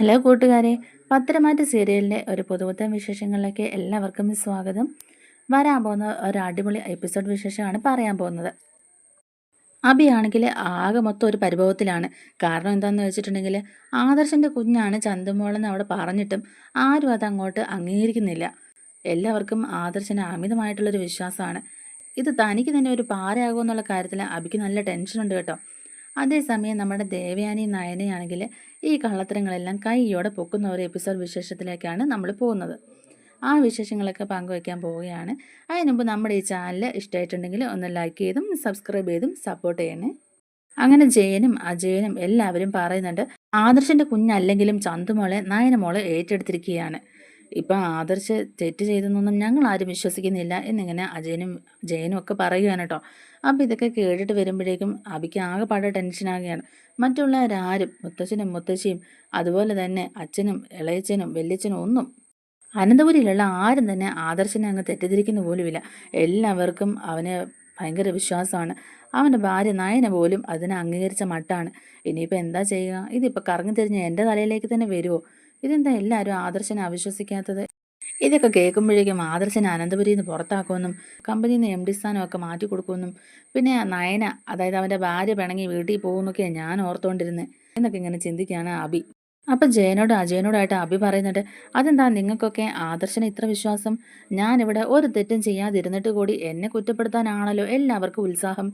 Hello കൂട്ടുകാരെ പത്രമാറ്റ സീരിയലിന്റെ ഒരു പുതുപുത്തൻ വിശേഷങ്ങളിലേക്ക് എല്ലാവർക്കും സ്വാഗതം. വരാൻ പോകുന്ന ഒരു അടിപൊളി എപ്പിസോഡ് വിശേഷമാണ് പറയാൻ പോകുന്നത്. അബിയാണെങ്കിൽ ആകെ മൊത്തം ഒരു പരിഭവത്തിലാണ്. കാരണം എന്താണെന്ന് വെച്ചിട്ടുണ്ടെങ്കിൽ ആദർശന്റെ കുഞ്ഞാണ് ചന്തുമോളെന്ന് അവിടെ പറഞ്ഞിട്ടും ആരും അത് അങ്ങോട്ട് അംഗീകരിക്കുന്നില്ല. എല്ലാവർക്കും ആദർശന് അമിതമായിട്ടുള്ളൊരു വിശ്വാസമാണ്. ഇത് തനിക്ക് തന്നെ ഒരു പാരയാകുമെന്നുള്ള കാര്യത്തിൽ അബിക്ക് നല്ല ടെൻഷനുണ്ട് കേട്ടോ. അതേസമയം നമ്മുടെ ദേവയാനി നയനയാണെങ്കിൽ ഈ കള്ളത്തരങ്ങളെല്ലാം കൈയോടെ പൊക്കുന്ന ഒരു എപ്പിസോഡ് വിശേഷത്തിലേക്കാണ് നമ്മൾ പോകുന്നത്. ആ വിശേഷങ്ങളൊക്കെ പങ്കുവയ്ക്കാൻ പോവുകയാണ്. അതിനുമുമ്പ് നമ്മുടെ ഈ ചാനൽ ഇഷ്ടമായിട്ടുണ്ടെങ്കിൽ ഒന്ന് ലൈക്ക് ചെയ്തും സബ്സ്ക്രൈബ് ചെയ്തും സപ്പോർട്ട് ചെയ്യണേ. അങ്ങനെ ജയനും അജയനും എല്ലാവരും പറയുന്നുണ്ട് ആദർശന്റെ കുഞ്ഞല്ലെങ്കിലും ചന്തുമോളെ നയനമോളെ ഏറ്റെടുത്തിരിക്കുകയാണ്. ഇപ്പം ആദർശ് തെറ്റ് ചെയ്തെന്നൊന്നും ഞങ്ങൾ ആരും വിശ്വസിക്കുന്നില്ല എന്നിങ്ങനെ അജയനും ജയനും ഒക്കെ പറയുകയാണ് കേട്ടോ. അപ്പോൾ ഇതൊക്കെ കേട്ടിട്ട് വരുമ്പോഴേക്കും അബിക്ക് ആകെ പാടെ ടെൻഷനാകുകയാണ് മറ്റുള്ളവരാരും മുത്തച്ഛനും മുത്തശ്ശിയും അതുപോലെ തന്നെ അച്ഛനും ഇളയച്ചനും വല്യച്ഛനും ഒന്നും അനന്തപുരിയിലുള്ള ആരും തന്നെ ആദർശനെ അങ്ങ് തെറ്റിദ്ധരിക്കുന്ന പോലുമില്ല. എല്ലാവർക്കും അവനെ ഭയങ്കര വിശ്വാസമാണ്. അവന്റെ ഭാര്യ നയന പോലും അതിനെ അംഗീകരിച്ച മട്ടാണ്. ഇനിയിപ്പോൾ എന്താ ചെയ്യുക? ഇതിപ്പോൾ കറങ്ങി തിരിഞ്ഞ് എന്റെ തലയിലേക്ക് തന്നെ വരുമോ ഇതെന്താ എല്ലാവരും ആദർശനെ അവിശ്വസിക്കാത്തത്? ഇതൊക്കെ കേൾക്കുമ്പോഴേക്കും ആദർശനെ അനന്തപുരിയിൽ നിന്ന് പുറത്താക്കുമെന്നും കമ്പനിയിൽ നിന്ന് എം ഡി സ്ഥാനം ഒക്കെ മാറ്റി കൊടുക്കുമെന്നും പിന്നെ നയന അതായത് അവന്റെ ഭാര്യ പിണങ്ങി വീട്ടിൽ പോകുമെന്നൊക്കെ ഞാൻ ഓർത്തുകൊണ്ടിരുന്നത് എന്നൊക്കെ ഇങ്ങനെ ചിന്തിക്കുകയാണ് അബി അപ്പം ജയനോട് അജയനോടായിട്ട് അബി പറയുന്നുണ്ട് അതെന്താ നിങ്ങൾക്കൊക്കെ ആദർശന ഇത്ര വിശ്വാസം? ഞാനിവിടെ ഒരു തെറ്റും ചെയ്യാതിരുന്നിട്ട് കൂടി എന്നെ കുറ്റപ്പെടുത്താനാണല്ലോ എല്ലാവർക്കും ഉത്സാഹം.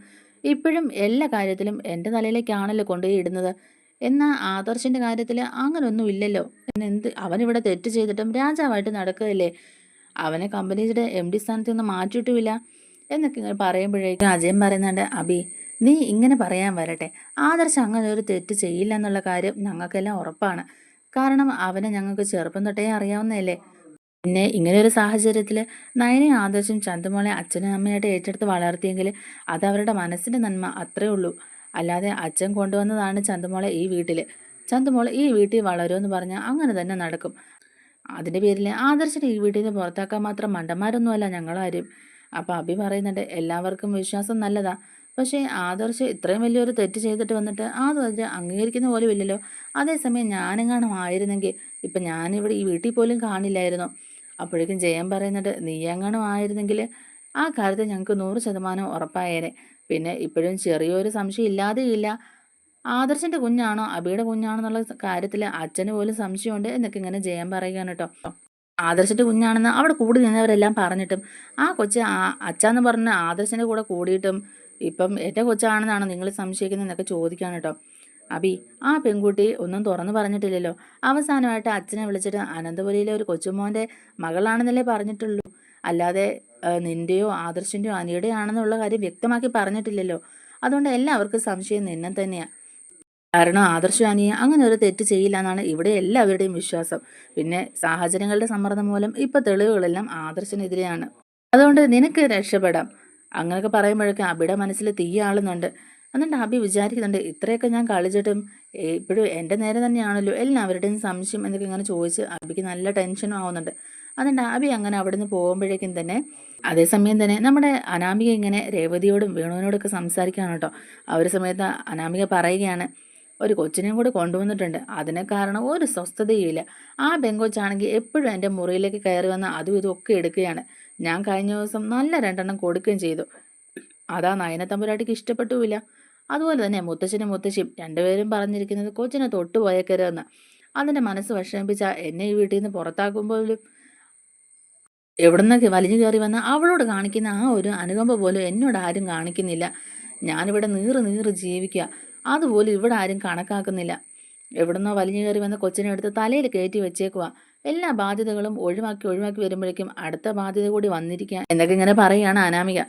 ഇപ്പോഴും എല്ലാ കാര്യത്തിലും എന്റെ തലയിലേക്കാണല്ലോ കൊണ്ടുപോയി ഇടുന്നത്. എന്നാൽ ആദർശിന്റെ കാര്യത്തിൽ അങ്ങനൊന്നും ഇല്ലല്ലോ. എന്ത് അവനിവിടെ തെറ്റ് ചെയ്തിട്ടും രാജാവായിട്ട് നടക്കുകയല്ലേ? അവനെ കമ്പനിയുടെ എം ഡി സ്ഥാനത്ത് നിന്ന് മാറ്റിയിട്ടുമില്ല. എന്നൊക്കെ ഇങ്ങനെ പറയുമ്പോഴേക്കും അജയൻ പറയുന്നുണ്ട് അബി നീ ഇങ്ങനെ പറയാൻ വരട്ടെ. ആദർശം അങ്ങനെ ഒരു തെറ്റ് ചെയ്യില്ല എന്നുള്ള കാര്യം ഞങ്ങൾക്കെല്ലാം ഉറപ്പാണ്. കാരണം അവനെ ഞങ്ങൾക്ക് ചെറുപ്പം തൊട്ടേ അറിയാവുന്നതല്ലേ. പിന്നെ ഇങ്ങനെ ഒരു സാഹചര്യത്തിൽ നയനെ ആദർശം ചന്ദമോളെ അച്ഛനും അമ്മയായിട്ട് ഏറ്റെടുത്ത് വളർത്തിയെങ്കിൽ അത് അവരുടെ മനസ്സിന്റെ നന്മ അത്രേ ഉള്ളൂ. അല്ലാതെ അച്ഛൻ കൊണ്ടുവന്നതാണ് ചന്തുമോളെ ഈ വീട്ടിൽ ചന്തുമോൾ ഈ വീട്ടിൽ വളരുമെന്ന് പറഞ്ഞാൽ അങ്ങനെ തന്നെ നടക്കും. അതിന്റെ പേരിൽ ആദർശിനെ ഈ വീട്ടിൽ നിന്ന് പുറത്താക്കാൻ മാത്രം മണ്ടന്മാരൊന്നുമല്ല ഞങ്ങളാരും അപ്പോൾ അഭി പറയുന്നുണ്ട് എല്ലാവർക്കും വിശ്വാസം നല്ലതാ. പക്ഷേ ആദർശ് ഇത്രയും വലിയൊരു തെറ്റ് ചെയ്തിട്ട് വന്നിട്ട് ആദർശ് അംഗീകരിക്കുന്ന പോലും ഇല്ലല്ലോ. അതേസമയം ഞാനെങ്ങാനും ആയിരുന്നെങ്കിൽ ഇപ്പം ഞാനിവിടെ ഈ വീട്ടിൽ പോലും കാണില്ലായിരുന്നു. അപ്പോഴേക്കും ജയം പറയുന്നുണ്ട് നീ എങ്ങാനും ആയിരുന്നെങ്കിൽ ആ കാര്യത്തിൽ ഞങ്ങൾക്ക് നൂറ് ശതമാനം ഉറപ്പായേനെ. പിന്നെ ഇപ്പോഴും ചെറിയൊരു സംശയം ഇല്ലാതെയില്ല. ആദർശന്റെ കുഞ്ഞാണോ? അബിയുടെ കുഞ്ഞാണോ എന്നുള്ള കാര്യത്തിൽ അച്ഛന് പോലും സംശയമുണ്ട് എന്നൊക്കെ ഇങ്ങനെ ജയം പറയുകയാണ് കേട്ടോ. ആദർശന്റെ കുഞ്ഞാണെന്ന് അവിടെ കൂടി നിന്നവരെല്ലാം പറഞ്ഞിട്ടും ആ കൊച്ച് ആ അച്ഛന്ന് പറഞ്ഞ ആദർശന്റെ കൂടെ കൂടിയിട്ടും ഇപ്പം എന്റെ കൊച്ചാണെന്നാണ് നിങ്ങൾ സംശയിക്കുന്നതെന്നൊക്കെ ചോദിക്കുകയാണ് കേട്ടോ. അബി ആ പെൺകുട്ടി ഒന്നും തുറന്നു പറഞ്ഞിട്ടില്ലല്ലോ. അവസാനമായിട്ട് അച്ഛനെ വിളിച്ചിട്ട് അനന്തപുരിയിലെ ഒരു കൊച്ചുമോന്റെ മകളാണെന്നല്ലേ പറഞ്ഞിട്ടുള്ളൂ. അല്ലാതെ നിന്റെയോ ആദർശിന്റെയോ അനിയുടെ ആണെന്നുള്ള കാര്യം വ്യക്തമാക്കി പറഞ്ഞിട്ടില്ലല്ലോ. അതുകൊണ്ട് എല്ലാവർക്കും സംശയം നിന്നെ തന്നെയാണ് കാരണം ആദർശ അനിയ അങ്ങനെ ഒരു തെറ്റ് ചെയ്യില്ല എന്നാണ് ഇവിടെ എല്ലാവരുടെയും വിശ്വാസം. പിന്നെ സാഹചര്യങ്ങളുടെ സമ്മർദ്ദം മൂലം ഇപ്പൊ തെളിവുകളെല്ലാം ആദർശനെതിരെയാണ്. അതുകൊണ്ട് നിനക്ക് രക്ഷപ്പെടാം. അങ്ങനെയൊക്കെ പറയുമ്പോഴൊക്കെ അബിയുടെ മനസ്സിൽ തീയാളുന്നുണ്ട് എന്നിട്ട് അബി വിചാരിക്കുന്നുണ്ട് ഇത്രയൊക്കെ ഞാൻ കളിച്ചിട്ടും ഇപ്പോഴും എന്റെ നേരെ തന്നെയാണല്ലോ എല്ലാവരുടെയും സംശയം എന്നൊക്കെ ഇങ്ങനെ ചോദിച്ച് അബിക്ക് നല്ല ടെൻഷനും ആവുന്നുണ്ട്. അതുകൊണ്ട് നാബി അങ്ങനെ അവിടെ നിന്ന് പോകുമ്പോഴേക്കും തന്നെ അതേസമയം തന്നെ നമ്മുടെ അനാമിക ഇങ്ങനെ രേവതിയോടും വേണുവിനോടൊക്കെ സംസാരിക്കുകയാണ് കേട്ടോ. ആ ഒരു സമയത്ത് അനാമിക പറയുകയാണ് ഒരു കൊച്ചിനെയും കൂടി കൊണ്ടുവന്നിട്ടുണ്ട്. അതിനെ കാരണം ഒരു സ്വസ്ഥതയുമില്ല ആ പെങ്കൊച്ചാണെങ്കിൽ എപ്പോഴും എന്റെ മുറിയിലേക്ക് കയറി വന്ന് അതും ഇതും ഒക്കെ എടുക്കുകയാണ്. ഞാൻ കഴിഞ്ഞ ദിവസം നല്ല രണ്ടെണ്ണം കൊടുക്കുകയും ചെയ്തു. അതാ നയനത്തമ്പുരാട്ടിക്ക് ഇഷ്ടപ്പെട്ടുമില്ല. അതുപോലെ തന്നെ മുത്തശ്ശനും മുത്തശ്ശിയും രണ്ടുപേരും പറഞ്ഞിരിക്കുന്നത് കൊച്ചിനെ തൊട്ടു പോയേക്കരുതെന്ന് അതിന്റെ മനസ്സ് വിഷമിപ്പിച്ച എന്നെ ഈ വീട്ടിൽ നിന്ന് പുറത്താക്കുമ്പോഴും എവിടുന്നൊക്കെ വലിഞ്ഞു കയറി വന്ന അവളോട് കാണിക്കുന്ന ആ ഒരു അനുകമ്പ പോലും എന്നോട് ആരും കാണിക്കുന്നില്ല. ഞാനിവിടെ നീറ് നീറ് ജീവിക്കുക. അതുപോലും ഇവിടെ ആരും കണക്കാക്കുന്നില്ല. എവിടുന്നോ വലിഞ്ഞു കയറി വന്ന കൊച്ചിനെ എടുത്ത് തലയിൽ കയറ്റി വെച്ചേക്കുക എല്ലാ ബാധ്യതകളും ഒഴിവാക്കി ഒഴിവാക്കി വരുമ്പോഴേക്കും അടുത്ത ബാധ്യത കൂടി വന്നിരിക്കുക എന്നൊക്കെ ഇങ്ങനെ പറയുകയാണ് അനാമിക.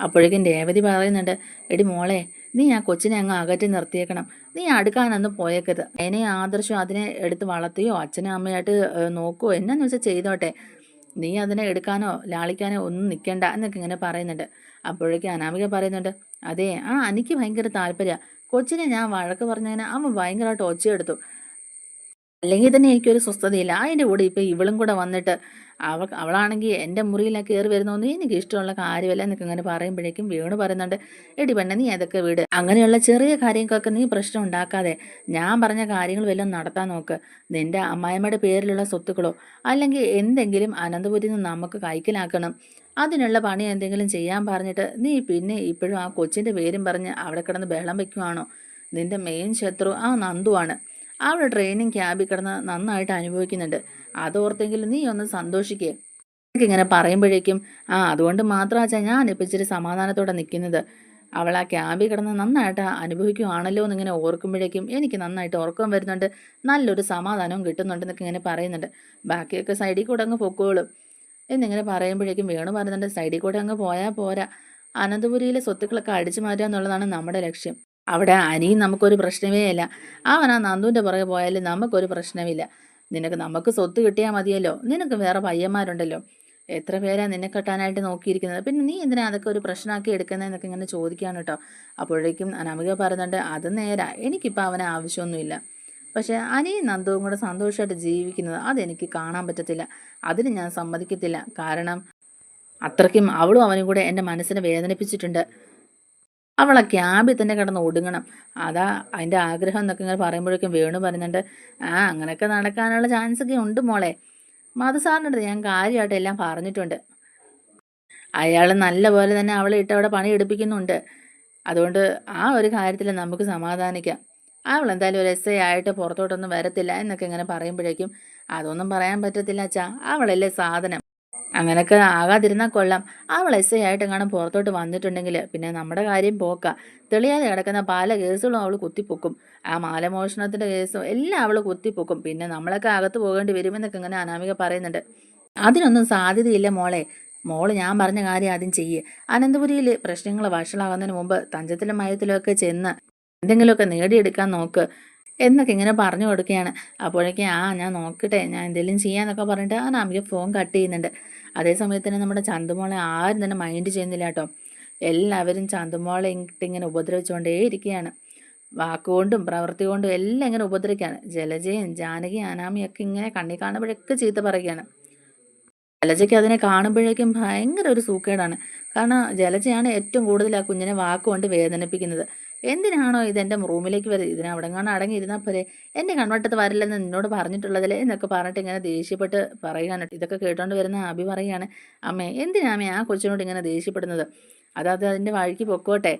അപ്പോഴേക്കും രേവതി പറയുന്നുണ്ട് എടി മോളെ നീ ആ കൊച്ചിനെ അങ്ങ് അകറ്റി നിർത്തിയേക്കണം. നീ അടുക്കാനൊന്നും പോയേക്കരുത്. അതിനെ ആദർശം അതിനെ എടുത്ത് വളർത്തിയോ അച്ഛനും അമ്മയായിട്ട് നോക്കുവോ എന്നാന്ന് വെച്ചാൽ ചെയ്തോട്ടെ. നീ അതിനെ എടുക്കാനോ ലാളിക്കാനോ ഒന്നും നിൽക്കണ്ട എന്നൊക്കെ ഇങ്ങനെ പറയുന്നുണ്ട്. അപ്പോഴേക്കും അനാമിക പറയുന്നുണ്ട് അതെ ആ എനിക്ക് ഭയങ്കര താല്പര്യ. കൊച്ചിനെ ഞാൻ വഴക്ക് പറഞ്ഞതിന് അവൻ ഭയങ്കരമായിട്ട് ഒച്ചയെടുത്തു. അല്ലെങ്കിൽ തന്നെ എനിക്കൊരു സ്വസ്ഥതയില്ല. അതിന്റെ കൂടെ ഇപ്പോൾ ഇവളും കൂടെ വന്നിട്ട് അവ അവളാണെങ്കിൽ എന്റെ മുറിയിലൊക്കെ കയറി വരുന്നൊന്നും എനിക്ക് ഇഷ്ടമുള്ള കാര്യമല്ല എന്നൊക്കെ ഇങ്ങനെ പറയുമ്പോഴേക്കും വീണ് പറയുന്നുണ്ട് എടി പെണ്ണ നീ അതൊക്കെ വീട്? അങ്ങനെയുള്ള ചെറിയ കാര്യങ്ങൾക്കൊക്കെ നീ പ്രശ്നം ഉണ്ടാക്കാതെ ഞാൻ പറഞ്ഞ കാര്യങ്ങൾ വല്ലതും നടത്താൻ നോക്ക്. നിന്റെ അമ്മായിമ്മയുടെ പേരിലുള്ള സ്വത്തുക്കളോ അല്ലെങ്കിൽ എന്തെങ്കിലും അനന്തപുരി നിന്ന് നമുക്ക് കൈക്കലാക്കണം. അതിനുള്ള പണി എന്തെങ്കിലും ചെയ്യാൻ പറഞ്ഞിട്ട് നീ പിന്നെ ഇപ്പോഴും ആ കൊച്ചിന്റെ പേരും പറഞ്ഞ് അവിടെ കിടന്ന് ബഹളം വയ്ക്കുവാണോ നിന്റെ മെയിൻ ശത്രു ആ നന്ദുവാണ്. അവിടെ ട്രെയിനും ക്യാബിൽ കിടന്ന് നന്നായിട്ട് അനുഭവിക്കുന്നുണ്ട്. അതോർത്തെങ്കിലും നീ ഒന്ന് സന്തോഷിക്കേ. ഇങ്ങനെ പറയുമ്പോഴേക്കും ആ അതുകൊണ്ട് മാത്രമാച്ചാ ഇപ്പം ഇച്ചിരി സമാധാനത്തോടെ നിൽക്കുന്നത്. അവൾ ആ ക്യാബിൽ കിടന്ന് നന്നായിട്ട് അനുഭവിക്കുവാണല്ലോ എന്നിങ്ങനെ ഓർക്കുമ്പോഴേക്കും എനിക്ക് നന്നായിട്ട് ഉറക്കം വരുന്നുണ്ട്. നല്ലൊരു സമാധാനവും കിട്ടുന്നുണ്ട് കിട്ടുന്നുണ്ടെന്നൊക്കെ ഇങ്ങനെ പറയുന്നുണ്ട്. ബാക്കിയൊക്കെ സൈഡിൽ കൂടെ അങ്ങ് പൊക്കോളും. എന്നിങ്ങനെ പറയുമ്പോഴേക്കും വേണു പറയുന്നുണ്ട് സൈഡിൽ കൂടെ അങ്ങ് പോയാൽ പോരാ. അനന്തപുരിയിലെ സ്വത്തുക്കളൊക്കെ അടിച്ചു മാറ്റുക എന്നുള്ളതാണ് നമ്മുടെ ലക്ഷ്യം. അവിടെ അനിയും നമുക്കൊരു പ്രശ്നമേ അല്ല അവൻ ആ നന്ദുവിന്റെ പുറകെ പോയാലും നമുക്കൊരു പ്രശ്നമില്ല. നിനക്ക് നമുക്ക് സ്വത്ത് കിട്ടിയാൽ മതിയല്ലോ. നിനക്ക് വേറെ പയ്യന്മാരുണ്ടല്ലോ. എത്ര പേരാ നിന്നെ കെട്ടാനായിട്ട് നോക്കിയിരിക്കുന്നത്? പിന്നെ നീ എന്തിനാ അതൊക്കെ ഒരു പ്രശ്നമാക്കി എടുക്കുന്നതെന്നൊക്കെ ഇങ്ങനെ ചോദിക്കുകയാണ് കേട്ടോ. അപ്പോഴേക്കും അനാമിക പറയുന്നുണ്ട് അത് നേരാ. എനിക്കിപ്പോൾ അവനെ ആവശ്യമൊന്നുമില്ല. പക്ഷേ അനിയും നന്ദുവും കൂടെ സന്തോഷമായിട്ട് ജീവിക്കുന്നത് അതെനിക്ക് കാണാൻ പറ്റത്തില്ല. അതിന് ഞാൻ സമ്മതിക്കത്തില്ല. കാരണം അത്രയ്ക്കും അവളും അവനും കൂടെ എന്റെ മനസ്സിനെ വേദനിപ്പിച്ചിട്ടുണ്ട്. അവളെ ക്യാബിൽ തന്നെ കിടന്ന് ഒടുങ്ങണം. അതാ അതിന്റെ ആഗ്രഹം എന്നൊക്കെ ഇങ്ങനെ പറയുമ്പോഴേക്കും വേണു പറയുന്നുണ്ട് ആ അങ്ങനെയൊക്കെ നടക്കാനുള്ള ചാൻസ് ഒക്കെ ഉണ്ട് മോളെ. മധുസാറിന്റെ ഞാൻ കാര്യമായിട്ട് എല്ലാം പറഞ്ഞിട്ടുണ്ട്. അയാൾ നല്ല പോലെ തന്നെ അവളെ ഇട്ട് അവിടെ പണി എടുപ്പിക്കുന്നുണ്ട് അതുകൊണ്ട് ആ ഒരു കാര്യത്തിൽ നമുക്ക് സമാധാനിക്കാം. അവൾ എന്തായാലും ഒരു എസ് ഐ ആയിട്ട് പുറത്തോട്ടൊന്നും വരത്തില്ല എന്നൊക്കെ ഇങ്ങനെ പറയുമ്പോഴേക്കും അതൊന്നും പറയാൻ പറ്റത്തില്ല അച്ഛാ അവളല്ലേ സാധനം. അങ്ങനൊക്കെ ആകാതിരുന്നാൽ കൊള്ളാം. അവൾ എസ് ഐ ആയിട്ട് എങ്ങാനും പുറത്തോട്ട് വന്നിട്ടുണ്ടെങ്കിൽ പിന്നെ നമ്മുടെ കാര്യം പോക്ക. തെളിയാതെ കിടക്കുന്ന പല കേസുകളും അവൾ കുത്തിപ്പൊക്കും. ആ മാലമോഷണത്തിന്റെ കേസും എല്ലാം അവൾ കുത്തിപ്പൊക്കും. പിന്നെ നമ്മളൊക്കെ അകത്ത് പോകേണ്ടി വരുമെന്നൊക്കെ ഇങ്ങനെ അനാമിക പറയുന്നുണ്ട്. അതിനൊന്നും സാധ്യതയില്ല മോളെ. മോൾ ഞാൻ പറഞ്ഞ കാര്യം ആദ്യം ചെയ്യേ. അനന്തപുരിയിൽ പ്രശ്നങ്ങൾ വഷളാകുന്നതിന് മുമ്പ് തഞ്ചത്തിലും മയത്തിലും ഒക്കെ ചെന്ന് എന്തെങ്കിലുമൊക്കെ നേടിയെടുക്കാൻ നോക്ക്. എന്നൊക്കെ ഇങ്ങനെ പറഞ്ഞു കൊടുക്കുകയാണ്. അപ്പോഴേക്കും ആ ഞാൻ നോക്കട്ടെ ഞാൻ എന്തെങ്കിലും ചെയ്യാന്നൊക്കെ പറഞ്ഞിട്ട് ആ നാമിക ഫോൺ കട്ട് ചെയ്യുന്നുണ്ട്. അതേസമയത്ത് തന്നെ നമ്മുടെ ചന്തുമോളെ ആരും തന്നെ മൈൻഡ് ചെയ്യുന്നില്ല കേട്ടോ. എല്ലാവരും ചന്തുമോളെ ഇങ്ങനെ ഉപദ്രവിച്ചുകൊണ്ടേ ഇരിക്കുകയാണ്. വാക്കുകൊണ്ടും പ്രവൃത്തി കൊണ്ടും എല്ലാം ഇങ്ങനെ ഉപദ്രവിക്കുകയാണ്. ജലജയും ജാനകി അനാമിയും ഒക്കെ ഇങ്ങനെ കണ്ണി കാണുമ്പോഴൊക്കെ ചീത്ത പറയുകയാണ്. ജലജയ്ക്ക് അതിനെ കാണുമ്പോഴേക്കും ഭയങ്കര ഒരു സൂക്കേടാണ്. കാരണം ജലജയാണ് ഏറ്റവും കൂടുതൽ ആ കുഞ്ഞിനെ വാക്കുകൊണ്ട് വേദനിപ്പിക്കുന്നത്. എന്തിനാണോ ഇത് എന്റെ റൂമിലേക്ക് വരുന്നത്? ഇതിനവിടെങ്ങാണ് അടങ്ങിയിരുന്നാൽ പോലെ എന്റെ കൺവട്ടത്ത് വരില്ലെന്ന് നിന്നോട് പറഞ്ഞിട്ടുള്ളതല്ലേ എന്നൊക്കെ പറഞ്ഞിട്ട് ഇങ്ങനെ ദേഷ്യപ്പെട്ട് പറയുകയാണ്. ഇതൊക്കെ കേട്ടോണ്ട് വരുന്ന അഭി പറയുകയാണ് അമ്മേ എന്തിനാമേ ആ കൊച്ചിനോട് ഇങ്ങനെ ദേഷ്യപ്പെടുന്നത്? അതായത് അതിന്റെ വഴിക്ക് പൊക്കോട്ടെ?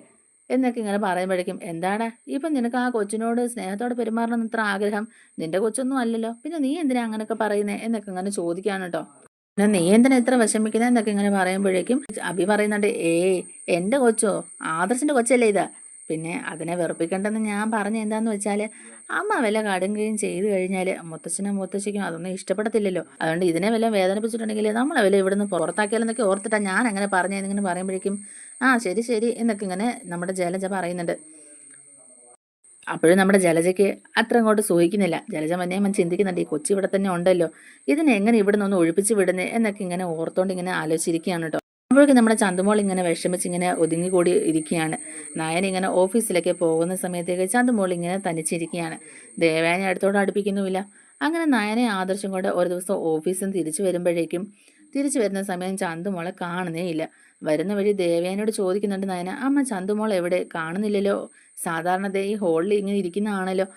എന്നൊക്കെ ഇങ്ങനെ പറയുമ്പോഴേക്കും എന്താണ് ഇപ്പം നിനക്ക് ആ കൊച്ചിനോട് സ്നേഹത്തോടെ പെരുമാറണം ഇത്ര ആഗ്രഹം? നിന്റെ കൊച്ചൊന്നും അല്ലല്ലോ? പിന്നെ നീ എന്തിനാ അങ്ങനെയൊക്കെ പറയുന്നേ? എന്നൊക്കെ ഇങ്ങനെ ചോദിക്കാണ് കേട്ടോ പിന്നെ നീ എന്തിനാ ഇത്ര വിഷമിക്കുന്നത് എന്നൊക്കെ ഇങ്ങനെ പറയുമ്പോഴേക്കും അഭി പറയുന്നുണ്ട് ഏയ് എന്റെ കൊച്ചോ? ആദർശിന്റെ കൊച്ചല്ലേ ഇതാ? പിന്നെ അതിനെ വെറുപ്പിക്കേണ്ടെന്ന് ഞാൻ പറഞ്ഞ എന്താന്ന് വെച്ചാൽ അമ്മ വല്ല കടുങ്കയും ചെയ്തു കഴിഞ്ഞാൽ മുത്തച്ഛനും മുത്തശ്ശിക്കും അതൊന്നും ഇഷ്ടപ്പെടത്തില്ലല്ലോ. അതുകൊണ്ട് ഇതിനെ വല്ല വേദനിപ്പിച്ചിട്ടുണ്ടെങ്കിൽ നമ്മളെ വല്ല ഇവിടുന്ന് പുറത്താക്കിയാലെന്നൊക്കെ ഓർത്തിട്ടാണ് ഞാൻ അങ്ങനെ പറഞ്ഞതെന്നിങ്ങനെ പറയുമ്പോഴേക്കും ആ ശരി ശരി എന്നൊക്കെ ഇങ്ങനെ നമ്മുടെ ജലജ പറയുന്നുണ്ട്. അപ്പോഴും നമ്മുടെ ജലജയ്ക്ക് അത്ര അങ്ങോട്ട് സൂഹിക്കുന്നില്ല. ജലജ മന്നേമൻ ചിന്തിക്കുന്നുണ്ട് ഈ കൊച്ചി ഇവിടെ തന്നെ ഉണ്ടല്ലോ. ഇതിനെങ്ങനെ ഇവിടെ നിന്ന് ഒഴിപ്പിച്ച് വിടുന്നേ? എന്നൊക്കെ ഇങ്ങനെ ഓർത്തോണ്ട് ഇങ്ങനെ ആലോചിച്ചിരിക്കുകയാണ് കേട്ടോ അപ്പോഴേക്കും നമ്മുടെ ചന്തുമോൾ ഇങ്ങനെ വിഷമിച്ച് ഇങ്ങനെ ഒതുങ്ങിക്കൂടി ഇരിക്കുകയാണ്. നായൻ ഇങ്ങനെ ഓഫീസിലേക്ക് പോകുന്ന സമയത്തേക്ക് ചന്തുമോൾ ഇങ്ങനെ തനിച്ചിരിക്കുകയാണ്. ദേവയാനി അടുത്തോട് അടുപ്പിക്കുന്നുമില്ല. അങ്ങനെ നായനെ ആദർശം കൊണ്ട് ഒരു ദിവസം ഓഫീസിൽ നിന്ന് തിരിച്ചു വരുമ്പോഴേക്കും തിരിച്ചു വരുന്ന സമയം ചന്തുമോളെ കാണുന്നേ ഇല്ല. വരുന്ന വഴി ദേവയാനോട് ചോദിക്കുന്നുണ്ട് നയന അമ്മ ചന്തുമോൾ എവിടെ? കാണുന്നില്ലല്ലോ. സാധാരണ ഈ ഹോളിൽ ഇങ്ങനെ ഇരിക്കുന്നതാണല്ലോ.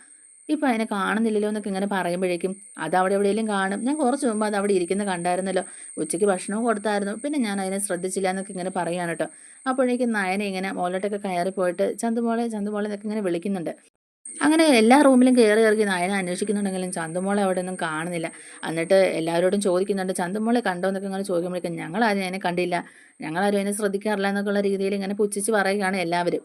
ഇപ്പം അതിനെ കാണുന്നില്ലല്ലോ എന്നൊക്കെ ഇങ്ങനെ പറയുമ്പോഴേക്കും അത് അവിടെ എവിടെയെങ്കിലും കാണും. ഞാൻ കുറച്ച് മുമ്പ് അത് അവിടെ ഇരിക്കുന്ന കണ്ടായിരുന്നല്ലോ. ഉച്ചയ്ക്ക് ഭക്ഷണവും കൊടുത്തായിരുന്നു. പിന്നെ ഞാൻ അതിനെ ശ്രദ്ധിച്ചില്ല എന്നൊക്കെ ഇങ്ങനെ പറയാണ് കേട്ടോ. അപ്പോഴേക്കും നയനെ ഇങ്ങനെ മോളിലോട്ടൊക്കെ കയറി പോയിട്ട് ചന്തുമോളെ ചന്തുമോളെ എന്നൊക്കെ ഇങ്ങനെ വിളിക്കുന്നുണ്ട്. അങ്ങനെ എല്ലാ റൂമിലും കയറി ഇറങ്ങി നായനെ അന്വേഷിക്കുന്നുണ്ടെങ്കിലും ചന്തുമോളെ അവിടെ ഒന്നും കാണുന്നില്ല. എന്നിട്ട് എല്ലാവരോടും ചോദിക്കുന്നുണ്ട് ചന്തുമോളെ കണ്ടോ? എന്നൊക്കെ ഇങ്ങനെ ചോദിക്കുമ്പോഴേക്കും ഞങ്ങളാരും അതിനെ കണ്ടില്ല. ഞങ്ങളാരും അതിനെ ശ്രദ്ധിക്കാറില്ല എന്നൊക്കെയുള്ള രീതിയിൽ ഇങ്ങനെ പുച്ഛിച്ച് പറയുകയാണ് എല്ലാവരും.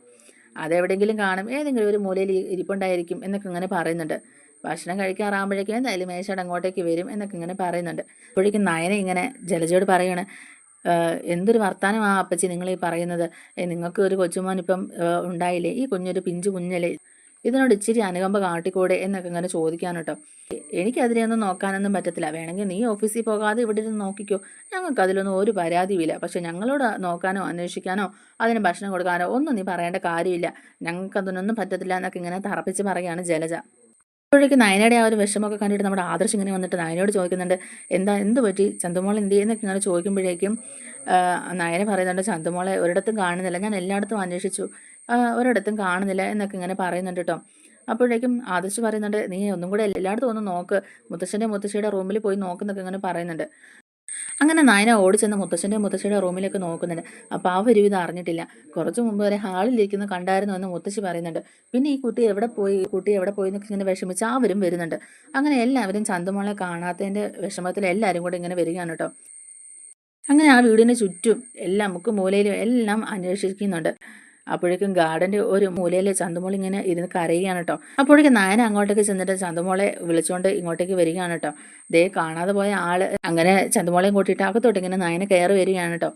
അതെവിടെയെങ്കിലും കാണും. ഏതെങ്കിലും ഒരു മൂലയിൽ ഇരിപ്പുണ്ടായിരിക്കും എന്നൊക്കെ ഇങ്ങനെ പറയുന്നുണ്ട്. ഭക്ഷണം കഴിക്കാറാകുമ്പോഴേക്കും എന്തായാലും മേശയുടെ അങ്ങോട്ടേക്ക് വരും എന്നൊക്കെ ഇങ്ങനെ പറയുന്നുണ്ട്. അപ്പോഴേക്കും നയന ഇങ്ങനെ ജലജയോട് പറയാണ് എന്തൊരു വർത്തമാനമാണ് അപ്പച്ചി നിങ്ങൾ ഈ പറയുന്നത് നിങ്ങൾക്ക് ഒരു കൊച്ചുമോൻ ഉണ്ടായില്ലേ? ഈ കുഞ്ഞൊരു പിഞ്ചു കുഞ്ഞല്ലേ? ഇതിനോട് ഇച്ചിരി അനുകമ്പ കാട്ടിക്കൂടെ എന്നൊക്കെ ഇങ്ങനെ ചോദിക്കാൻ കേട്ടോ. എനിക്കതിനെയൊന്നും നോക്കാനൊന്നും പറ്റത്തില്ല. വേണമെങ്കിൽ നീ ഓഫീസിൽ പോകാതെ ഇവിടെ ഇരുന്ന് നോക്കിക്കോ. ഞങ്ങൾക്ക് അതിലൊന്നും ഒരു പരാതിയുമില്ല. പക്ഷെ ഞങ്ങളോട് നോക്കാനോ അന്വേഷിക്കാനോ അതിന് ഭക്ഷണം കൊടുക്കാനോ ഒന്നും നീ പറയേണ്ട കാര്യമില്ല. ഞങ്ങൾക്ക് അതിനൊന്നും പറ്റത്തില്ല എന്നൊക്കെ ഇങ്ങനെ തറപ്പിച്ച് പറയുകയാണ് ജലജ. അപ്പോഴേക്ക് നയനയുടെ ആ ഒരു വിഷമമൊക്കെ കണ്ടിട്ട് നമ്മുടെ ആദർശ് ഇങ്ങനെ വന്നിട്ട് നയനയോട് ചോദിക്കുന്നുണ്ട് എന്താ എന്ത് പറ്റി? ചന്തുമോൾ എന്ത് ചെയ്യുന്നൊക്കെ ഇങ്ങനെ ചോദിക്കുമ്പോഴേക്കും നയനെ പറയുന്നുണ്ട് ചന്തുമോളെ ഒരിടത്തും കാണുന്നില്ല. ഞാൻ എല്ലായിടത്തും അന്വേഷിച്ചു. ഒരിടത്തും കാണുന്നില്ല എന്നൊക്കെ ഇങ്ങനെ പറയുന്നുണ്ട് കേട്ടോ അപ്പോഴേക്കും ആദർശ് പറയുന്നുണ്ട് നീ ഒന്നും കൂടെ എല്ലായിടത്തും ഒന്ന് നോക്ക്. മുത്തശ്ശന്റെ മുത്തശ്ശിയുടെ റൂമിൽ പോയി നോക്കുന്നൊക്കെ ഇങ്ങനെ പറയുന്നുണ്ട്. അങ്ങനെ നയന ഓടിച്ചെന്ന് മുത്തശ്ശന്റെ മുത്തശ്ശിയുടെ റൂമിലേക്ക് നോക്കുന്നുണ്ട്. അപ്പോൾ ആ ഒരു ഇത് അറിഞ്ഞിട്ടില്ല. കുറച്ച് മുമ്പ് വരെ ഹാളിലിരിക്കുന്ന കണ്ടായിരുന്നു എന്ന് മുത്തശ്ശി പറയുന്നുണ്ട്. പിന്നെ ഈ കുട്ടി എവിടെ പോയി? കുട്ടി എവിടെ പോയി എന്നൊക്കെ ഇങ്ങനെ വിഷമിച്ച് അവരും വരുന്നുണ്ട്. അങ്ങനെ എല്ലാവരും ചന്തുമോളെ കാണാത്തതിന്റെ വിഷമത്തിൽ എല്ലാവരും കൂടെ ഇങ്ങനെ വരികയാണ് കേട്ടോ അങ്ങനെ ആ വീടിന് ചുറ്റും എല്ലാം മുക്ക് മൂലയിലും എല്ലാം അന്വേഷിക്കുന്നുണ്ട്. അപ്പോഴേക്കും ഗാർഡന്റെ ഒരു മൂലയിൽ ചന്തുമോൾ ഇങ്ങനെ ഇരുന്ന് കരയുകയാണ് കേട്ടോ. അപ്പോഴേക്കും നായന അങ്ങോട്ടേക്ക് ചെന്നിട്ട് ചന്തുമോളെ വിളിച്ചുകൊണ്ട് ഇങ്ങോട്ടേക്ക് വരികയാണ് കേട്ടോ. ദേ കാണാതെ പോയ ആൾ അങ്ങനെ ചന്തുമോളെയും കൂട്ടിയിട്ട് അകത്തോട്ട് ഇങ്ങനെ നയന കയറി വരികയാണ് കേട്ടോ.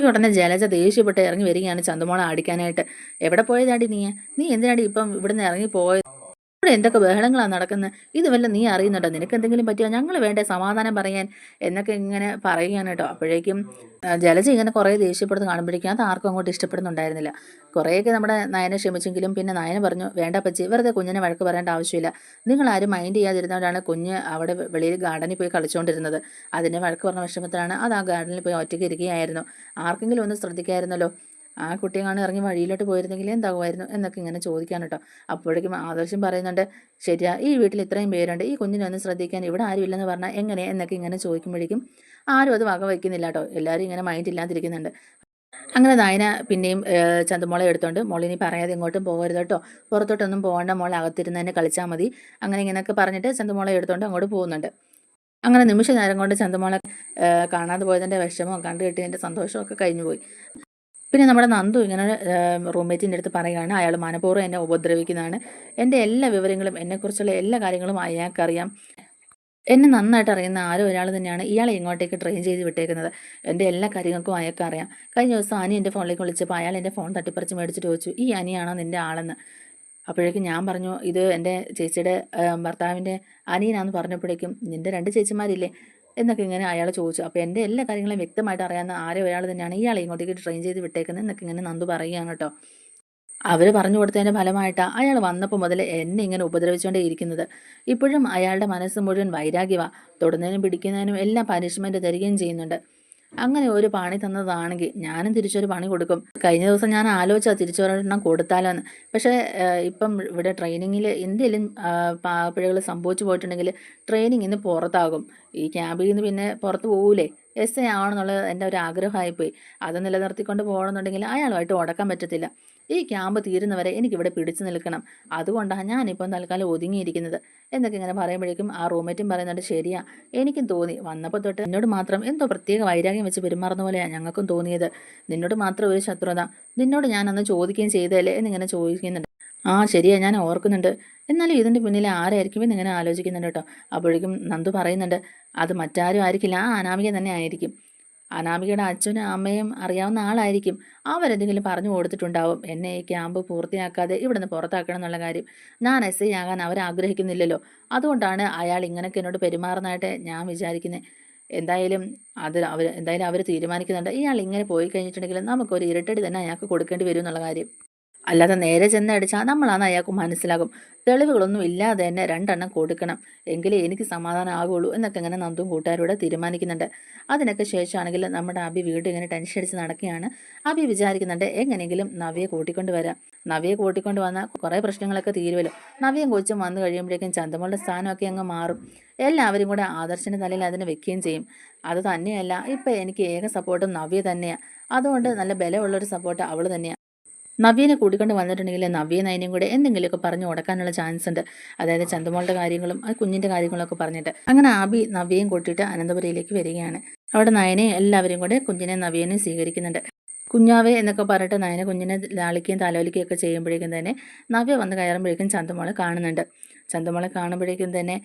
ഉടനെ ജലജ ദേഷ്യപ്പെട്ട് ഇറങ്ങി വരികയാണ് ചന്തുമോളെ അടിക്കാനായിട്ട് എവിടെ പോയതാടി നീ? നീ എന്തിനാടി ഇപ്പം ഇവിടുന്ന് ഇറങ്ങി പോയത്? ഇവിടെ എന്തൊക്കെ ബഹളങ്ങളാണ് നടക്കുന്നത് ഇത് വല്ല നീ അറിയുന്നുണ്ടോ? നിനക്ക് എന്തെങ്കിലും പറ്റിയോ? ഞങ്ങൾ വേണ്ട സമാധാനം പറയാൻ? എന്നൊക്കെ ഇങ്ങനെ പറയുകയാണ് കേട്ടോ. അപ്പോഴേക്കും ജലജ ഇങ്ങനെ കുറേ ദേഷ്യപ്പെടുന്ന കാണുമ്പോഴേക്കും. അത് ആർക്കും അങ്ങോട്ട് ഇഷ്ടപ്പെടുന്നുണ്ടായിരുന്നില്ല. കുറേയൊക്കെ നമ്മുടെ നയനെ ക്ഷമിച്ചെങ്കിലും പിന്നെ നയന പറഞ്ഞു വേണ്ട പച്ചി വെറുതെ കുഞ്ഞിനെ വഴക്ക് പറയേണ്ട ആവശ്യമില്ല. നിങ്ങൾ ആരും മൈൻഡ് ചെയ്യാതിരുന്നവരാണ് കുഞ്ഞ് അവിടെ വെളിയിൽ ഗാർഡനിൽ പോയി കളിച്ചുകൊണ്ടിരുന്നത് അതിന്റെ വഴക്ക് പറഞ്ഞ വിഷമത്തിലാണ് അത് ആ ഗാർഡനിൽ പോയി ഒറ്റയ്ക്ക് ഇരിക്കുകയായിരുന്നു. ആർക്കെങ്കിലും ഒന്ന് ശ്രദ്ധിക്കായിരുന്നല്ലോ? ആ കുട്ടിയെങ്ങാണ് ഇറങ്ങി വഴിയിലോട്ട് പോയിരുന്നെങ്കിൽ എന്താകുമായിരുന്നു എന്നൊക്കെ ഇങ്ങനെ ചോദിക്കാൻ കേട്ടോ അപ്പോഴേക്കും ആദർശം പറയുന്നുണ്ട് ശരിയാ ഈ വീട്ടിൽ ഇത്രയും പേരുണ്ട് ഈ കുഞ്ഞിനെ ഒന്ന് ശ്രദ്ധിക്കാൻ ഇവിടെ ആരും ഇല്ലെന്ന് പറഞ്ഞാൽ എങ്ങനെ? എന്നൊക്കെ ഇങ്ങനെ ചോദിക്കുമ്പോഴേക്കും ആരും അത് വക വയ്ക്കുന്നില്ല കേട്ടോ എല്ലാവരും ഇങ്ങനെ മൈൻഡ് ഇല്ലാതിരിക്കുന്നുണ്ട്. അങ്ങനെ നായന പിന്നെയും ചന്തമോളെ എടുത്തോണ്ട് മോളിനി പറയാതെ ഇങ്ങോട്ടും പോകരുത് കേട്ടോ പുറത്തോട്ടൊന്നും പോകേണ്ട മോളെ അകത്തിരുന്ന് തന്നെ കളിച്ചാൽ മതി. അങ്ങനെ ഇങ്ങനെയൊക്കെ പറഞ്ഞിട്ട് ചന്തമോളെ എടുത്തോണ്ട് അങ്ങോട്ട് പോകുന്നുണ്ട്. അങ്ങനെ നിമിഷ നേരം കൊണ്ട് ചന്തമോളെ കാണാതെ പോയതിന്റെ വിഷമവും കണ്ടു കിട്ടിയതിന്റെ സന്തോഷവും ഒക്കെ കഴിഞ്ഞു പോയി പിന്നെ നമ്മുടെ നന്ദു ഇങ്ങനെ റൂംമേറ്റിന്റെ അടുത്ത് പറയുകയാണ് അയാൾ മനഃപൂർവം എന്നെ ഉപദ്രവിക്കുന്നതാണ്. എന്റെ എല്ലാ വിവരങ്ങളും എന്നെക്കുറിച്ചുള്ള എല്ലാ കാര്യങ്ങളും അയാൾക്കറിയാം. എന്നെ നന്നായിട്ട് അറിയുന്ന ആരോ ഒരാൾ തന്നെയാണ് ഇയാളെ ഇങ്ങോട്ടേക്ക് ട്രെയിൻ ചെയ്ത് വിട്ടേക്കുന്നത്. എന്റെ എല്ലാ കാര്യങ്ങൾക്കും അയാൾക്ക് അറിയാം കഴിഞ്ഞ ദിവസം അനി എന്റെ ഫോണിലേക്ക് വിളിച്ചപ്പോൾ അയാൾ എന്റെ ഫോൺ തട്ടിപ്പറിച്ച് മേടിച്ചിട്ട് ചോദിച്ചു ഈ അനിയാണോ നിന്റെ ആളെന്ന്? അപ്പോഴേക്കും ഞാൻ പറഞ്ഞു ഇത് എന്റെ ചേച്ചിയുടെ ഭർത്താവിന്റെ അനിയനാന്ന് പറഞ്ഞപ്പോഴേക്കും നിന്റെ രണ്ട് ചേച്ചിമാരില്ലേ? എന്നൊക്കെ ഇങ്ങനെ അയാൾ ചോദിച്ചു. അപ്പോൾ എന്റെ എല്ലാ കാര്യങ്ങളും വ്യക്തമായിട്ട് അറിയാവുന്ന ആരോ ഒരാൾ തന്നെയാണ് ഇയാളെ ഇങ്ങോട്ടേക്ക് ട്രെയിൻ ചെയ്ത് വിട്ടേക്കുന്നത് എന്നൊക്കെ ഇങ്ങനെ നന്ദു പറയുകയാണ് കേട്ടോ. അവർ പറഞ്ഞു കൊടുത്തതിന്റെ ഫലമായിട്ടാണ് അയാൾ വന്നപ്പോൾ മുതൽ എന്നെ ഇങ്ങനെ ഉപദ്രവിച്ചുകൊണ്ടേ ഇരിക്കുന്നത്. ഇപ്പോഴും അയാളുടെ മനസ്സ് മുഴുവൻ വൈരാഗ്യവ. തൊടുന്നതിനും പിടിക്കുന്നതിനും എല്ലാം പനിഷ്മെന്റ് തരികയും ചെയ്യുന്നുണ്ട്. അങ്ങനെ ഒരു പണി തന്നതാണെങ്കിൽ ഞാനും തിരിച്ചൊരു പണി കൊടുക്കും. കഴിഞ്ഞ ദിവസം ഞാൻ ആലോചിച്ചാൽ തിരിച്ചൊരെണ്ണം കൊടുത്താലോ എന്ന് പക്ഷേ ഇപ്പം ഇവിടെ ട്രെയിനിങ്ങിൽ എന്തെങ്കിലും പിഴകൾ സംഭവിച്ചു പോയിട്ടുണ്ടെങ്കിൽ ട്രെയിനിങ് ഇന്ന് പുറത്താകും. ഈ ക്യാമ്പിൽ നിന്ന് പിന്നെ പുറത്ത് പോകൂലേ എസ് എ ആവണമെന്നുള്ളത് എന്റെ ഒരു ആഗ്രഹമായിപ്പോയി അത് നിലനിർത്തിക്കൊണ്ട് പോകണമെന്നുണ്ടെങ്കിൽ അയാളുമായിട്ട് ഉടക്കാൻ പറ്റത്തില്ല. ഈ ക്യാമ്പ് തീരുന്നവരെ എനിക്കിവിടെ പിടിച്ചു നിൽക്കണം. അതുകൊണ്ടാണ് ഞാനിപ്പം തൽക്കാലം ഒതുങ്ങിയിരിക്കുന്നത്. എന്നൊക്കെ ഇങ്ങനെ പറയുമ്പോഴേക്കും ആ റൂംമേറ്റും പറയുന്നുണ്ട് ശരിയാ എനിക്കും തോന്നി. വന്നപ്പോൾ തൊട്ട് എന്നോട് മാത്രം എന്തോ പ്രത്യേക വൈരാഗ്യം വെച്ച് പെരുമാറുന്ന പോലെയാണ് ഞങ്ങൾക്കും തോന്നിയത്. നിന്നോട് മാത്രം ഒരു ശത്രുത. നിന്നോട് ഞാൻ അന്ന് ചോദിക്കുകയും ചെയ്തതല്ലേ? എന്നിങ്ങനെ ചോദിക്കുന്നുണ്ട്. ആ ശരിയാ ഞാൻ ഓർക്കുന്നുണ്ട്. എന്നാലും ഇതിന്റെ പിന്നിൽ ആരായിരിക്കും എന്നിങ്ങനെ ആലോചിക്കുന്നുണ്ട് കേട്ടോ. അപ്പോഴേക്കും നന്ദു പറയുന്നുണ്ട് അത് മറ്റാരും ആയിരിക്കില്ല. ആ അനാമിക തന്നെ ആയിരിക്കും. അനാമികയുടെ അച്ഛനും അമ്മയും അറിയാവുന്ന ആളായിരിക്കും. അവരെന്തെങ്കിലും പറഞ്ഞു കൊടുത്തിട്ടുണ്ടാവും. എന്നെ ഈ ക്യാമ്പ് പൂർത്തിയാക്കാതെ ഇവിടുന്ന് പുറത്താക്കണം എന്നുള്ള കാര്യം ഞാൻ എസ് ഐ ആകാൻ അവരാഗ്രഹിക്കുന്നില്ലല്ലോ. അതുകൊണ്ടാണ് അയാൾ ഇങ്ങനെയൊക്കെ എന്നോട് പെരുമാറുന്നതായിട്ട് ഞാൻ വിചാരിക്കുന്നത് എന്തായാലും അത് അവർ എന്തായാലും അവർ തീരുമാനിക്കുന്നുണ്ട്. ഇയാൾ ഇങ്ങനെ പോയി കഴിഞ്ഞിട്ടുണ്ടെങ്കിൽ നമുക്കൊരു ഇരട്ടടി തന്നെ അയാൾക്ക് കൊടുക്കേണ്ടി വരും എന്നുള്ള കാര്യം. അല്ലാതെ നേരെ ചെന്ന് അടിച്ചാൽ നമ്മളാണ് അയാൾക്ക് മനസ്സിലാകും. തെളിവുകളൊന്നും ഇല്ലാതെ തന്നെ രണ്ടെണ്ണം കൊടുക്കണം. എങ്കിലേ എനിക്ക് സമാധാനം ആകുള്ളൂ എന്നൊക്കെ ഇങ്ങനെ നന്ദും കൂട്ടുകാരോട് തീരുമാനിക്കുന്നുണ്ട്. അതിനൊക്കെ ശേഷമാണെങ്കിൽ നമ്മുടെ അബി വീട് ഇങ്ങനെ ടെൻഷൻ അടിച്ച് നടക്കുകയാണ്. അബി വിചാരിക്കുന്നുണ്ട് എങ്ങനെയെങ്കിലും നവ്യെ കൂട്ടിക്കൊണ്ട് വരാം. നവ്യെ കൂട്ടിക്കൊണ്ട് വന്നാൽ കുറേ പ്രശ്നങ്ങളൊക്കെ തീരുമല്ലോ നവ്യം കൊച്ചും വന്നു കഴിയുമ്പോഴേക്കും ചന്തമോളുടെ സ്ഥാനമൊക്കെ അങ്ങ് മാറും. എല്ലാവരും കൂടെ ആദർശിന്റെ തലയിൽ അതിനെ വെക്കുകയും ചെയ്യും. അത് തന്നെയല്ല ഇപ്പം എനിക്ക് ഏക സപ്പോർട്ടും നവ്യ തന്നെയാണ് അതുകൊണ്ട് നല്ല ബലമുള്ളൊരു സപ്പോർട്ട് അവൾ തന്നെയാണ് നവ്യനെ കൂട്ടിക്കൊണ്ട് വന്നിട്ടുണ്ടെങ്കിൽ നവ്യ നയനും കൂടെ എന്തെങ്കിലുമൊക്കെ പറഞ്ഞു കൊടുക്കാനുള്ള ചാൻസ് ഉണ്ട്. അതായത് ചന്തമോളുടെ കാര്യങ്ങളും ആ കുഞ്ഞിന്റെ കാര്യങ്ങളൊക്കെ പറഞ്ഞിട്ട്. അങ്ങനെ ആബി നവ്യയും കൂട്ടിയിട്ട് അനന്തപുരയിലേക്ക് വരികയാണ്. അവിടെ നയനെ എല്ലാവരും കൂടെ കുഞ്ഞിനെ നവ്യനെ സ്വീകരിക്കുന്നുണ്ട്. കുഞ്ഞാവേ എന്നൊക്കെ പറഞ്ഞിട്ട് നയന കുഞ്ഞിനെ ലാളിക്കുകയും താലോലിക്കുകയും ഒക്കെ ചെയ്യുമ്പോഴേക്കും തന്നെ നവ്യ വന്ന് കയറുമ്പോഴേക്കും ചന്തമോളെ കാണുന്നുണ്ട്. ചന്തമോളെ കാണുമ്പോഴേക്കും തന്നെ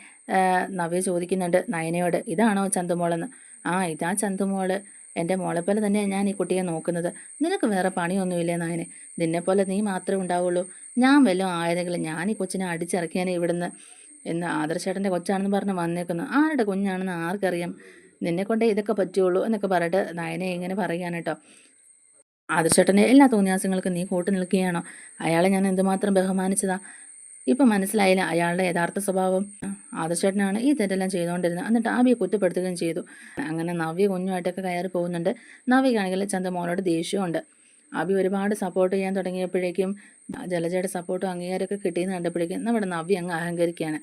നവ്യ ചോദിക്കുന്നുണ്ട് നയനയോട് ഇതാണോ ചന്തമോളെന്ന് ആ ഇതാ ചന്തമോൾ എന്റെ മോളെ പോലെ തന്നെയാണ് ഞാൻ ഈ കുട്ടിയെ നോക്കുന്നത്. നിനക്ക് വേറെ പണിയൊന്നുമില്ലേ നായനെ? നിന്നെപ്പോലെ നീ മാത്രമേ ഉണ്ടാവുള്ളൂ. ഞാൻ വല്ലതും ആയതെങ്കിൽ ഞാൻ ഈ കൊച്ചിനെ അടിച്ചിറക്കിയാനെ ഇവിടുന്ന്. എന്ന് ആദർശേട്ടന്റെ കൊച്ചാണെന്ന് പറഞ്ഞ് വന്നേക്കുന്നു. ആരുടെ കുഞ്ഞാണെന്ന് ആർക്കറിയാം? നിന്നെ കൊണ്ടേ ഇതൊക്കെ പറ്റുള്ളൂ എന്നൊക്കെ പറഞ്ഞിട്ട് നയനെ ഇങ്ങനെ പറയുകയാണ് കേട്ടോ. ആദർശേട്ടന്റെ എല്ലാ തോന്നിയാസങ്ങൾക്കും നീ കൂട്ടു നിൽക്കുകയാണോ? അയാളെ ഞാൻ എന്തുമാത്രം ബഹുമാനിച്ചതാ? ഇപ്പം മനസ്സിലായില്ല അയാളുടെ യഥാർത്ഥ സ്വഭാവം. ആദർശേട്ടനാണ് ഈ തെറ്റെല്ലാം ചെയ്തുകൊണ്ടിരുന്നത്. എന്നിട്ട് ആബിയെ കുറ്റപ്പെടുത്തുകയും ചെയ്തു. അങ്ങനെ നവ്യ കുഞ്ഞുമായിട്ടൊക്കെ കയറി പോകുന്നുണ്ട്. നവ്യക്കാണെങ്കിൽ ചന്തമോളോട് ദേഷ്യമുണ്ട്. അബി ഒരുപാട് സപ്പോർട്ട് ചെയ്യാൻ തുടങ്ങിയപ്പോഴേക്കും ജലജയുടെ സപ്പോർട്ടും അംഗീകാരമൊക്കെ കിട്ടിയെന്ന് കണ്ടപ്പോഴേക്കും നമ്മുടെ നവ്യ അങ്ങ് അഹങ്കരിക്കുകയാണ്.